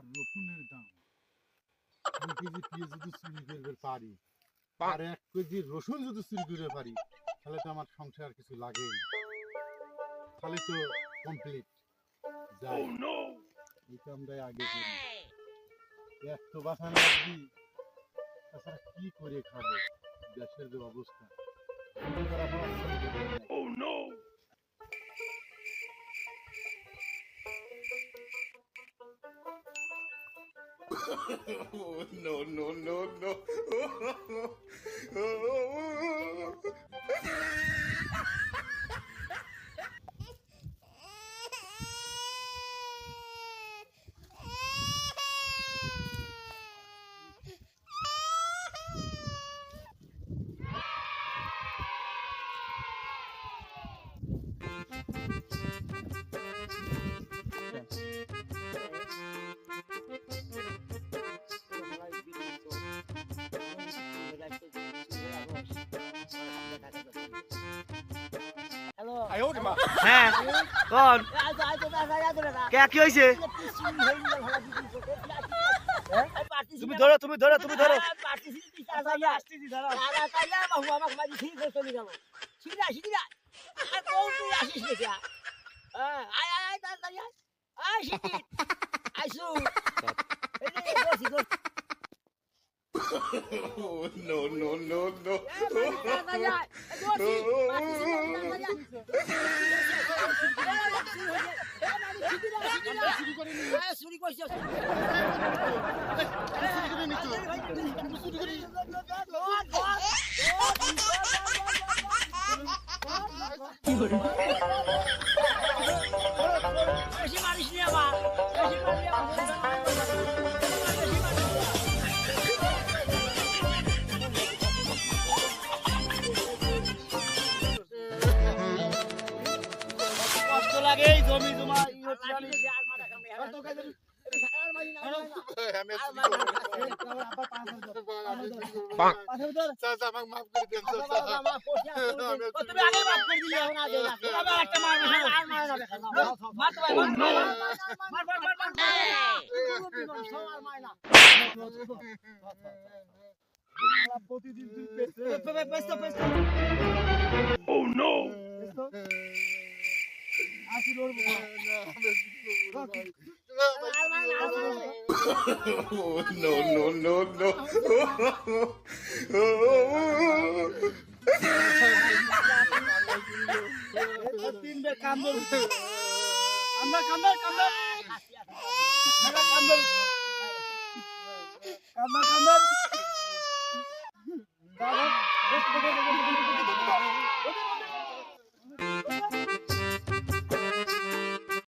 আর রসুনের দাম দুই কেজি পেঁয়াজ যদি চুরি করবে পারি আর এক কেজি রসুন যদি চুরি করবে পারি তাহলে তো আমার সংসার কিছু লাগে না তাহলে তো কমপ্লিট যাই এই কামটাই আগে করি এক তো বাঁচানো লাগবি তাছাড়া কি করে খাব দেশের যে অবস্থা আমি তো Oh, no, no, no, no. হ্যাঁ কোন কে কি হয়েছে তুমি ধরো তুমি ধরো তুমি ধরো। Oh, no, no, no, no. চুরি মার মার মার মার মার মার মার প্রতিদিন তুই পেয়েছে। পেস্তো পেস্তো Oh, no, no, no, no. তিন বের কাম ধরু কামদার কামদার কামদার কামদার কামদার কামদার কামদার